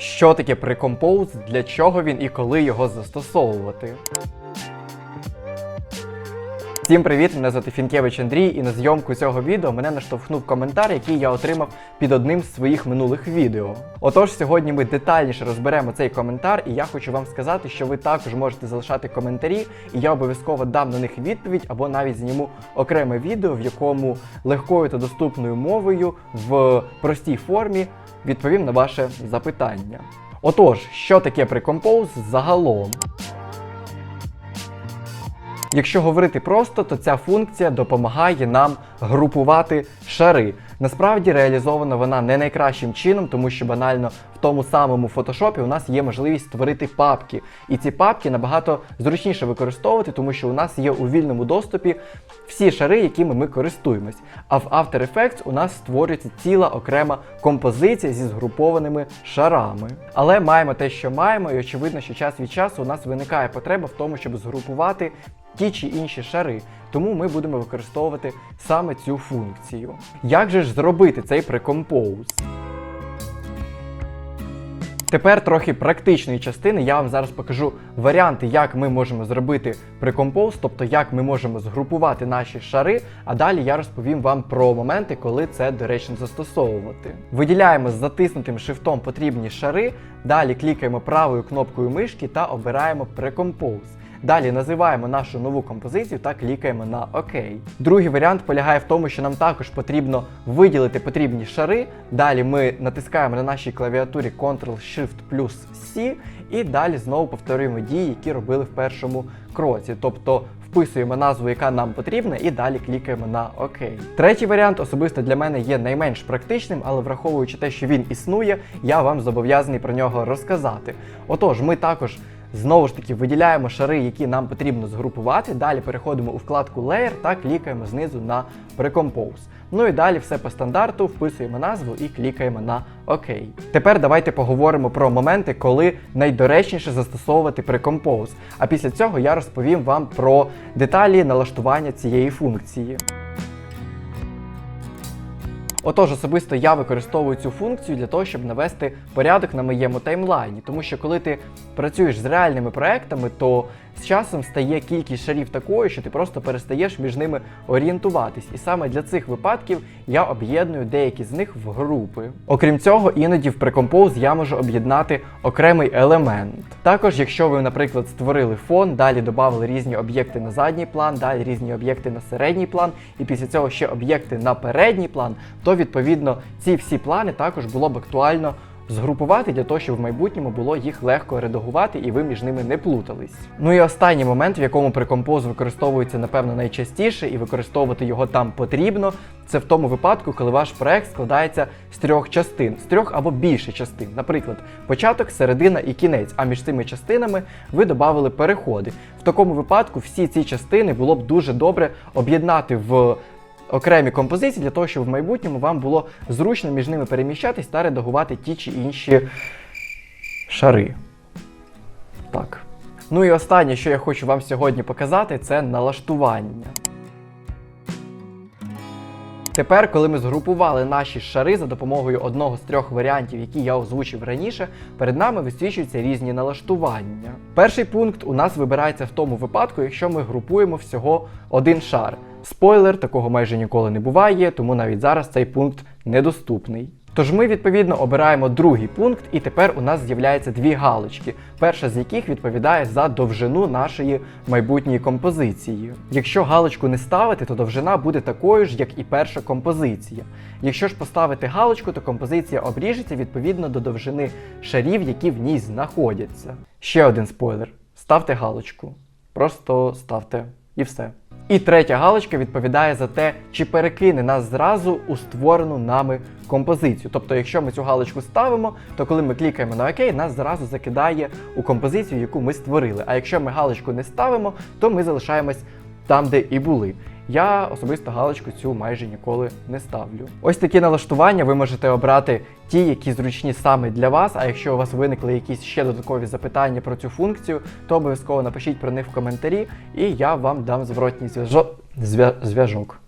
Що таке прикомпоз, для чого він і коли його застосовувати? Всім привіт! Мене звати Фінкевич Андрій, і на зйомку цього відео мене наштовхнув коментар, який я отримав під одним з своїх минулих відео. Отож, сьогодні ми детальніше розберемо цей коментар, і я хочу вам сказати, що ви також можете залишати коментарі, і я обов'язково дам на них відповідь або навіть зніму окреме відео, в якому легкою та доступною мовою в простій формі відповім на ваше запитання. Отож, що таке прикомпоз загалом? Якщо говорити просто, то ця функція допомагає нам групувати шари. Насправді реалізована вона не найкращим чином, тому що банально в тому самому фотошопі у нас є можливість створити папки. І ці папки набагато зручніше використовувати, тому що у нас є у вільному доступі всі шари, якими ми користуємось. А в After Effects у нас створюється ціла окрема композиція зі згрупованими шарами. Але маємо те, що маємо, і очевидно, що час від часу у нас виникає потреба в тому, щоб згрупувати ті чи інші шари. Тому ми будемо використовувати саме цю функцію. Як же ж зробити цей прикомпоз? Тепер трохи практичної частини. Я вам зараз покажу варіанти, як ми можемо зробити прикомпоз, тобто як ми можемо згрупувати наші шари. А далі я розповім вам про моменти, коли це доречно застосовувати. Виділяємо з затиснутим шифтом потрібні шари, далі клікаємо правою кнопкою мишки та обираємо прикомпоз. Далі називаємо нашу нову композицію та клікаємо на ОК. Другий варіант полягає в тому, що нам також потрібно виділити потрібні шари. Далі ми натискаємо на нашій клавіатурі Ctrl-Shift плюс C і далі знову повторюємо дії, які робили в першому кроці. Тобто вписуємо назву, яка нам потрібна, і далі клікаємо на ОК. Третій варіант особисто для мене є найменш практичним, але враховуючи те, що він існує, я вам зобов'язаний про нього розказати. Отож, ми також. Знову ж таки, виділяємо шари, які нам потрібно згрупувати. Далі переходимо у вкладку Layer та клікаємо знизу на Precompose. Ну і далі все по стандарту, вписуємо назву і клікаємо на ОК. Тепер давайте поговоримо про моменти, коли найдоречніше застосовувати Precompose. А після цього я розповім вам про деталі налаштування цієї функції. Отож, особисто я використовую цю функцію для того, щоб навести порядок на моєму таймлайні. Тому що коли ти працюєш з реальними проектами, то з часом стає кількість шарів такою, що ти просто перестаєш між ними орієнтуватись. І саме для цих випадків я об'єдную деякі з них в групи. Окрім цього, іноді в Precompose я можу об'єднати окремий елемент. Також, якщо ви, наприклад, створили фон, далі додали різні об'єкти на задній план, далі різні об'єкти на середній план, і після цього ще об'єкти на передній план, то відповідно ці всі плани також було б актуально згрупувати для того, щоб в майбутньому було їх легко редагувати і ви між ними не плутались. Ну і останній момент, в якому прикомпоз використовується, напевно, найчастіше, і використовувати його там потрібно, це в тому випадку, коли ваш проект складається з трьох частин, з трьох або більше частин. Наприклад, початок, середина і кінець. А між цими частинами ви додали переходи. В такому випадку всі ці частини було б дуже добре об'єднати в окремі композиції для того, щоб в майбутньому вам було зручно між ними переміщатись та редагувати ті чи інші шари. Так. Ну і останнє, що я хочу вам сьогодні показати, це налаштування. Тепер, коли ми згрупували наші шари за допомогою одного з трьох варіантів, які я озвучив раніше, перед нами висвічуються різні налаштування. Перший пункт у нас вибирається в тому випадку, якщо ми групуємо всього один шар. Спойлер, такого майже ніколи не буває, тому навіть зараз цей пункт недоступний. Тож ми відповідно обираємо другий пункт, і тепер у нас з'являється дві галочки, перша з яких відповідає за довжину нашої майбутньої композиції. Якщо галочку не ставити, то довжина буде такою ж, як і перша композиція. Якщо ж поставити галочку, то композиція обріжеться відповідно до довжини шарів, які в ній знаходяться. Ще один спойлер: ставте галочку. Просто ставте і все. І третя галочка відповідає за те, чи перекине нас зразу у створену нами композицію. Тобто, якщо ми цю галочку ставимо, то коли ми клікаємо на ОК, нас зразу закидає у композицію, яку ми створили. А якщо ми галочку не ставимо, то ми залишаємось там, де і були. Я особисто галочку цю майже ніколи не ставлю. Ось такі налаштування ви можете обрати ті, які зручні саме для вас. А якщо у вас виникли якісь ще додаткові запитання про цю функцію, то обов'язково напишіть про них в коментарі, і я вам дам зворотній зв'яжок. Зв'я... зв'яжок.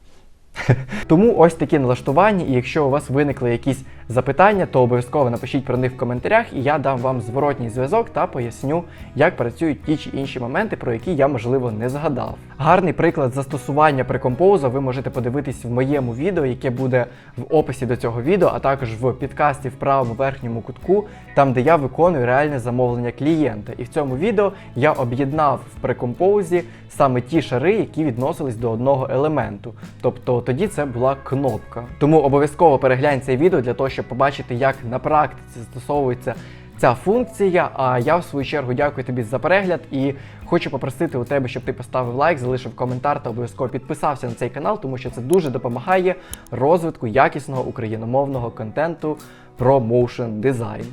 Тому ось такі налаштування, і якщо у вас виникли якісь запитання, то обов'язково напишіть про них в коментарях, і я дам вам зворотній зв'язок та поясню, як працюють ті чи інші моменти, про які я можливо не згадав. Гарний приклад застосування прикомпоза ви можете подивитись в моєму відео, яке буде в описі до цього відео, а також в підкасті в правому верхньому кутку, там де я виконую реальне замовлення клієнта. І в цьому відео я об'єднав в прикомпозі саме ті шари, які відносились до одного елементу. Тобто тоді це була кнопка. Тому обов'язково переглянь це відео для того, щоб побачити, як на практиці застосовується ця функція. А я в свою чергу дякую тобі за перегляд і хочу попросити у тебе, щоб ти поставив лайк, залишив коментар та обов'язково підписався на цей канал, тому що це дуже допомагає розвитку якісного україномовного контенту про моушн дизайн.